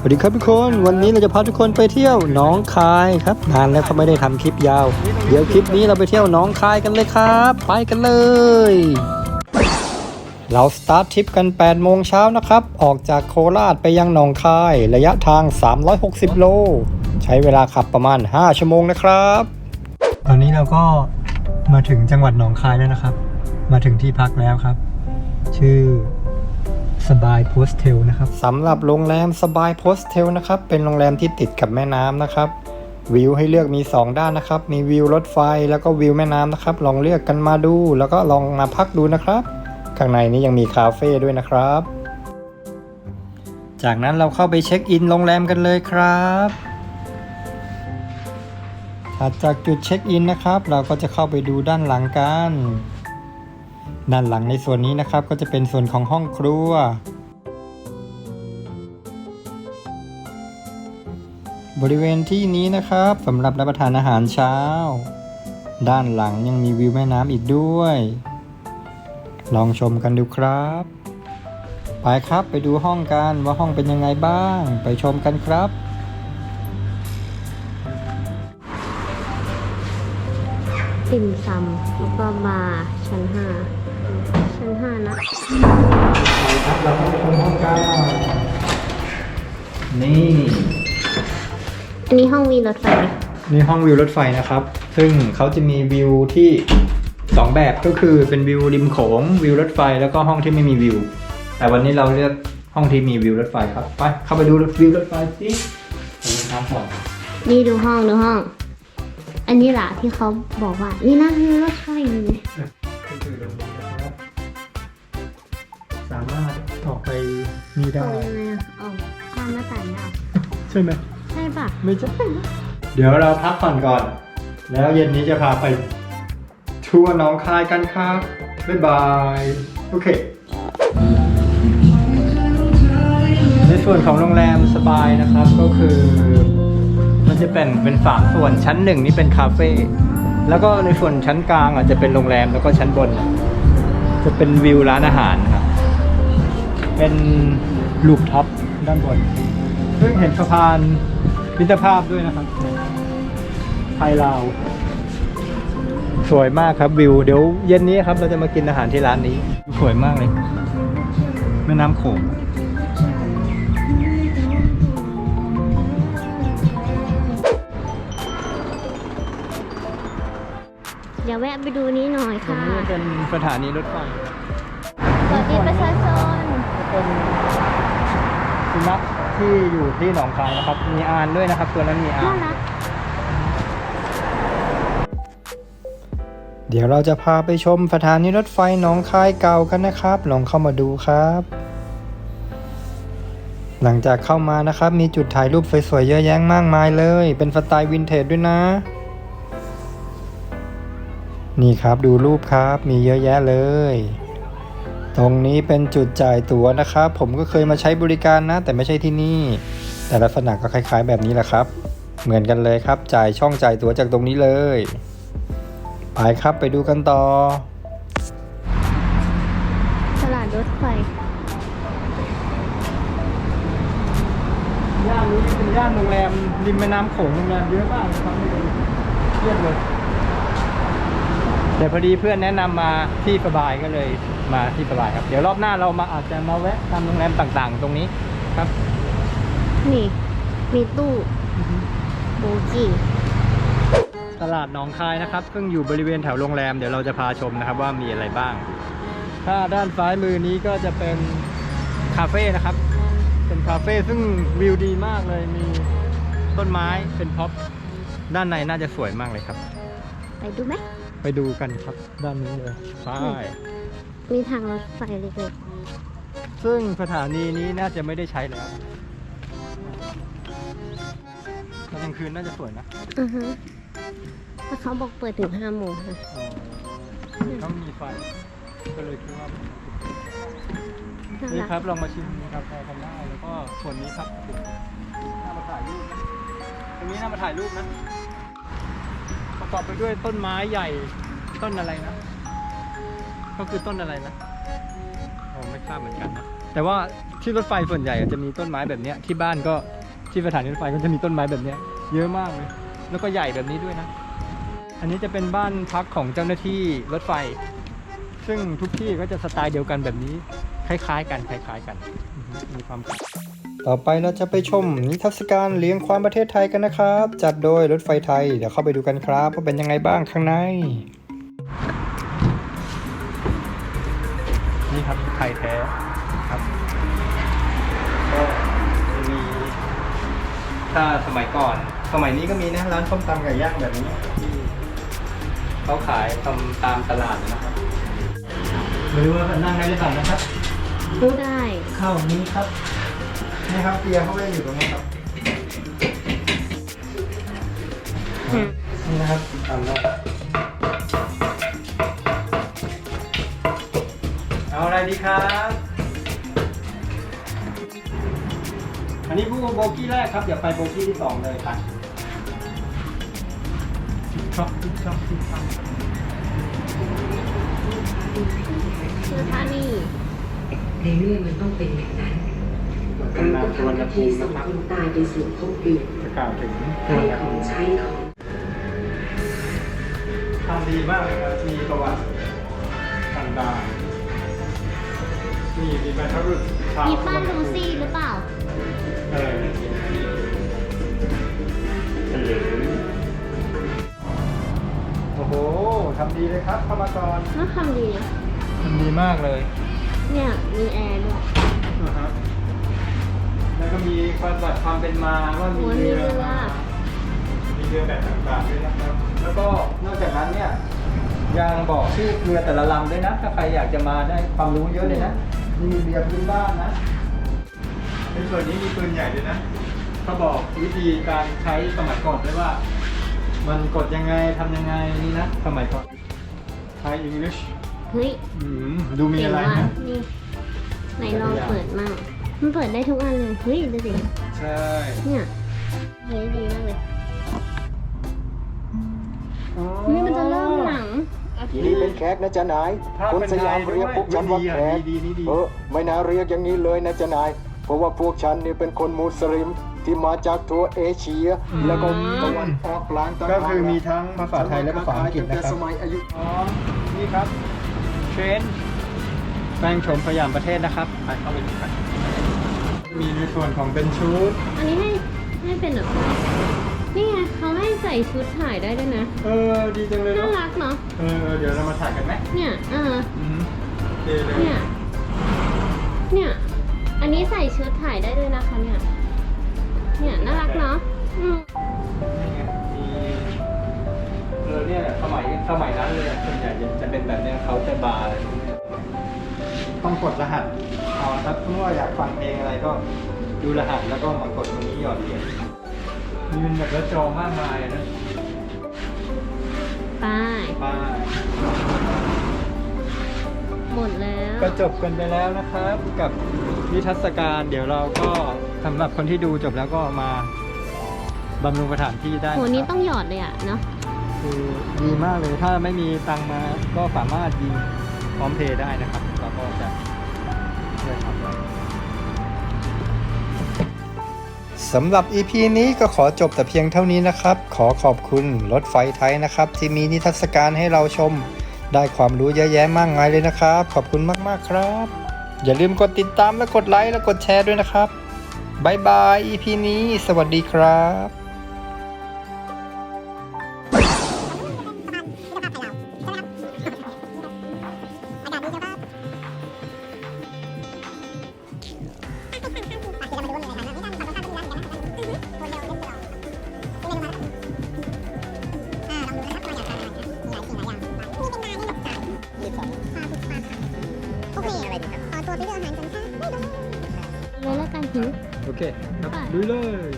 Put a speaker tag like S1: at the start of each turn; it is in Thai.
S1: สวัสดีครับทุกคนวันนี้เราจะพาทุกคนไปเที่ยวหนองคายครับนานแล้วเขาไม่ได้ทำคลิปยาว เดี๋ยวคลิปนี้เราไปเที่ยวหนองคายกันเลยครับ ไปกันเลย เราสตาร์ททริปกัน 8 โมงเช้านะครับ ออกจากโคราชไปยังหนองคาย ระยะทาง 360 โล ใช้เวลาขับประมาณ 5 ชั่วโมงนะครับ ตอนนี้เราก็มาถึงจังหวัดหนองคายแล้วนะครับ มาถึงที่พักแล้วครับ ชื่อ สบายโพสเทลนะครับสำหรับโรงแรมสบายโพสเทลนะครับ เป็นโรงแรมที่ติดกับแม่น้ำนะครับ วิวให้เลือกมี 2 ด้านนะครับ มีวิวรถไฟแล้วก็วิวแม่น้ำนะครับ ลองเลือกกันมาดู แล้วก็ลองมาพักดูนะครับ ข้างในนี้ยังมีคาเฟ่ด้วยนะครับ จากนั้นเราเข้าไปเช็คอินโรงแรมกันเลยครับถัดจากจุดเช็คอินนะครับ เราก็จะเข้าไปดูด้านหลังกัน ด้านหลังในส่วนนี้นะครับก็จะเป็นส่วนของห้องครัว บริเวณที่นี้นะครับสำหรับรับประทานอาหารเช้า ด้านหลังยังมีวิวแม่น้ำอีกด้วย ลองชมกันดูครับ ไปครับไปดูห้องกันว่าห้องเป็นยังไงบ้าง ไปชมกันครับ
S2: ติ่มซำแล้วก็บาร์ชั้นห้า ชั้นห้านะ
S1: ครับเราเข้าไปชมห้องกันนี่
S2: อันนี้ห้องวีรถไฟไหม
S1: นี่ห้องวิวรถไฟนะครับ ซึ่งเขาจะมีวิวที่สองแบบก็คือเป็นวิวริมโขงวิวรถไฟแล้วก็ห้องที่ไม่มีวิว แต่วันนี้เราเลือกห้องที่มีวิวรถไฟครับไปเข้าไปดูวิวรถไฟสิไปครับก่อน
S2: นี่ดูห้องดูห้อง อันนี้แหละที่เขาบอกว่า นี่นะวีรถไฟอยู่ไหม
S1: ก็คือตรงนี้น ออกไปนี่
S2: เอา
S1: ได้
S2: ยังไงอะเอาข้ามหน้าต่างได้
S1: ใช่ไหม
S2: ใช่ปะ
S1: ไม่ใช่ เดี๋ยวเราพักผ่อนก่อน แล้วเย็นนี้จะพาไป ทัวร์หน้องคายกันครับ บ๊ายบาย โอเค ในส่วนของโรงแรมสบายนะครับก็คือ มันจะเป็นเป็นสามส่วนชั้นหนึ่งนี่เป็นคาเฟ่แล้วก็ในส่วนชั้นกลางอะจะเป็นโรงแรมแล้วก็ชั้นบน จะเป็นวิวร้านอาหารนะครับ เป็นลูปท็อปด้านบนซึ่งเห็นสะพานมิตรภาพด้วยนะครับไทยลาว สวยมากครับวิว เดี๋ยวเย็นนี้ครับเราจะมากินอาหารที่ร้านนี้ สวยมากเลย แม่น้ำโขง
S2: เดี๋ยวแวะไปดูนี้หน่อย
S1: ตรง
S2: ค่ะ
S1: นี้เป็นสถานีรถไฟ
S2: สวัสดีประชาชน
S1: เป็นสุนัขที่อยู่ที่หนองคายนะครับ มีอานด้วยนะครับ ตัวนั้นมีอา
S2: น่านรัก
S1: เดี๋ยวเราจะพาไปชมสถานีรถไฟหนองคายเก่ากันนะครับ ลองเข้ามาดูครับ หลังจากเข้ามานะครับ มีจุดถ่ายรูปสวยๆเยอะแยะมากมายเลย เป็นสไตล์วินเทจด้วยนะ นี่ครับดูรูปครับ มีเยอะแยะเลย ตรงนี้เป็นจุดจ่ายตั๋วนะครับ ผมก็เคยมาใช้บริการนะ แต่ไม่ใช่ที่นี่ แต่ลักษณะก็คล้าย ๆ แบบนี้แหละครับ เหมือนกันเลยครับ จ่ายช่องจ่ายตั๋วจากตรงนี้เลย ไปครับไปดูกันต่อ
S2: ตลาดรถไฟ
S1: ย่านนี้เป็นย่านโรงแรมริมแม่น้ำโขงโรงแรมเยอะมากนะครับเทียบเลย แต่พอดีเพื่อนแนะนำมาที่สบายก็เลยมาที่สบายครับ เดี๋ยวรอบหน้าเรามาอาจจะมาแวะตามโรงแรมต่างๆ ตรงนี้ครับ
S2: นี่ มีตู้โบกี้
S1: ตลาดหนองคายนะครับ ซึ่งอยู่บริเวณแถวโรงแรมเดี๋ยวเราจะพาชมนะครับว่ามีอะไรบ้าง ถ้าด้านซ้ายมือนี้ก็จะเป็นคาเฟ่นะครับ เป็นคาเฟ่ซึ่งวิวดีมากเลยมีต้นไม้เป็นพ็อปด้านในน่าจะสวยมากเลยครับ
S2: ไปดูไหม
S1: ไปดูกันครับด้านนี้เลยใช่
S2: มีทางรถไฟเล็ก
S1: ซึ่งสถานีนี้น่าจะไม่ได้ใช้แล้วตอนกลางคืนน่าจะสวยนะ
S2: ๆอือฮะแต่เขาบอกเปิดถึงห้าโมงค่ะ
S1: อ๋อต้องมีไฟก็เลยคิดว่า
S2: น่า
S1: นี่
S2: รัก
S1: ครับลองมาชิมกาแฟกันได้แล้วก็ส่วนนี้ครับน่ามาถ่ายรูปนะตรงนี้น่ามาถ่ายรูปนะ ประกอบไปด้วยต้นไม้ใหญ่ต้นอะไรนะ ก็คือต้นอะไรนะโอ้ไม่ทราบเหมือนกันนะแต่ว่าที่รถไฟส่วนใหญ่จะมีต้นไม้แบบเนี้ยที่บ้านก็ที่สถานีรถไฟก็จะมีต้นไม้แบบเนี้ยเยอะมากเลย แล้วก็ใหญ่แบบนี้ด้วยนะ อันนี้จะเป็นบ้านพักของเจ้าหน้าที่รถไฟ ซึ่งทุกที่ก็จะสไตล์เดียวกันแบบนี้ คล้ายๆ กันคล้ายๆกันอือฮึมีความ ต่อไปเราจะไปชมนิทรรศการเลี้ยงความประเทศไทยกันนะครับ จัดโดยรถไฟไทย เดี๋ยวเข้าไปดูกันครับว่าเป็นยังไงบ้างข้างใน นี่ครับไทยแท้ครับก็จะมีถ้าสมัยก่อน สมัยนี้ก็มีนะร้านส้มตำไก่ย่างแบบนี้ที่เขาขายทำตามตลาดนะครับหรือว่านั่งได้หรือเปล่านะครับ
S2: ได้
S1: เข้านี้ครับ นี่ครับเตียงเขาไม่ได้อยู่ตรงนี้ครับ
S2: อืม
S1: นี่นะครับตามได้เอาอะไรดีครับ อันนี้ผู้โบกี้แรกครับ เดี๋ยวไปโบกี้ที่สองเลยครับทิกช็อกทิกช็อกทิกช็อก
S2: คือท่านี่
S3: ในเรื่องมันต้องเป็นอย่างนั้น เราต้องทำหน้าที่ส่งคนตายไปสู่ภพอื่น
S1: จะกล่าวถึง
S3: ให้ของใช้ของ
S1: ทำดีมากเลยครับมีประวัติต่างๆนี่มีบรรพบุรุษชาว
S2: มีป้าลูซี่หรือเปล่า
S1: เออโอ้โหทำดีเลยครับเข้ามาก่อน
S2: น่าทำดีนะ
S1: ทำดีมากเลย
S2: เนี่ย มีแอร์ด้วย
S1: นะฮะแล้ว ก็มีความบัติความเป็นมาว่ามี
S2: โอ้ยมี
S1: เรือ
S2: เรือ
S1: มามีเรือแบบต่างๆด้วยนะครับ แล้วก็นอกจากนั้นเนี่ยยังบอกชื่อเรือแต่ละลำด้วยนะ ถ้าใครอยากจะมาได้ความรู้เยอะเลยนะนี่มีเรือพื้นบ้านนะ ในส่วนนี้มีปืนใหญ่ด้วยนะเขาบอกวิธีการใช้สมัยก่อนด้วยว่า มันกดยังไงทำยังไงนี่นะสมัยก่อนไทยอังกฤษ
S2: เฮ้ย
S1: ดูมี
S2: เจ๋ง
S1: อะไร
S2: ว่ะ
S1: นะ
S2: นี่ไหนลองเปิดมั่ง มันเปิดได้ทุกอันเลย เฮ้ยดูสิ
S1: ใช่
S2: เนี่ยเฮ้ยดีมากเลยเฮ้ยมันจะเริ่มหนังอาทิตย์
S4: นี่
S2: ห
S4: เป็
S2: น้า
S4: นแขกนะจ๊ะนาย
S1: ภาพ
S4: คน
S1: เป็น
S4: ส
S1: ไท
S4: ยาม
S1: ยด้ว
S4: เรียกพวกฉันว่า
S1: ดี
S4: แข
S1: อะ
S4: ก
S1: ดีดีดี
S4: เออไม่น่าเรียกอย่างนี้เลยนะจ๊ะนาย เพราะว่าพวกฉันนี่เป็นคนมุสลิมที่มาจากทั่วเอเชีย แล้วก็ตะวันออกกลางต่าง
S1: ก็
S4: หาก
S1: คือมีทั้งภาษาไทยและภาษาอังกฤษ
S4: ตั้
S1: นะ
S4: แต่
S1: ครั
S4: ส
S1: บ
S4: มัยอายุ
S1: อ๋อนี่ครับเทรนแปลงโฉมสยามประเทศนะครับไปเข้าไปดูกัน มีในส่วนของเป็นชุด
S2: อันนี้ให้ให้เป็นแบบนี่ไงเขาให้ใส่ชุดถ่ายได้ด้วยนะ
S1: เออ ดีจังเลย
S2: น่า
S1: เนาะ
S2: รักเนาะ
S1: เออ เดี๋ยวเรามาถ่ายกันไหม
S2: เนี่ยเออ
S1: อืมโอเคเลย
S2: เนี่ย เนี่ย อันนี้ใส่ชุดถ่ายได้ด้วยนะคะเนี่ย เนี่ยน่ารักเนาะอืม
S1: นี่ไงมีเออเนี่ยสมัยสมัยนั้นเลยอะส่วนใหญ่จะเป็นแบบเนี้ยเขาจะบาร์อะไรพวกเนี้ยต้อง กดรหัสเอาถ้าเมื่ออยากฟังเพลงอะไรก็ดูรหัสแล้วก็มากดตรงนี้หยอดเหรียญมีเป็นแบบแล้วจอมากมายนะ
S2: ไป
S1: ป้าย
S2: หมดแล้ว
S1: ก็จบกันไปแล้วนะครับ กับนิทรรศการเดี๋ยวเราก็สำหรับคนที่ดูจบแล้วก็มาบำรุงสถานที่ได้
S2: โหะนี้
S1: ครับ
S2: ต้องหยอดเลยอะเนาะ
S1: คือดีมากเลยถ้าไม่มีตังค์มาก็สามารถยิง พร้อมเพย์ได้นะครับเราก็จะช่วยทำได้สำหรับ EP นี้ก็ขอจบแต่เพียงเท่านี้นะครับ ขอขอบคุณรถไฟไทยนะครับ ที่มีนิทรรศการให้เราชม ได้ความรู้เยอะแยะมากมายเลยนะครับ ขอบคุณมากๆครับ อย่าลืมกดติดตามและกดไลค์และกดแชร์ด้วยนะครับบายบาย EP นี้ สวัสดีครับ ลุยเลย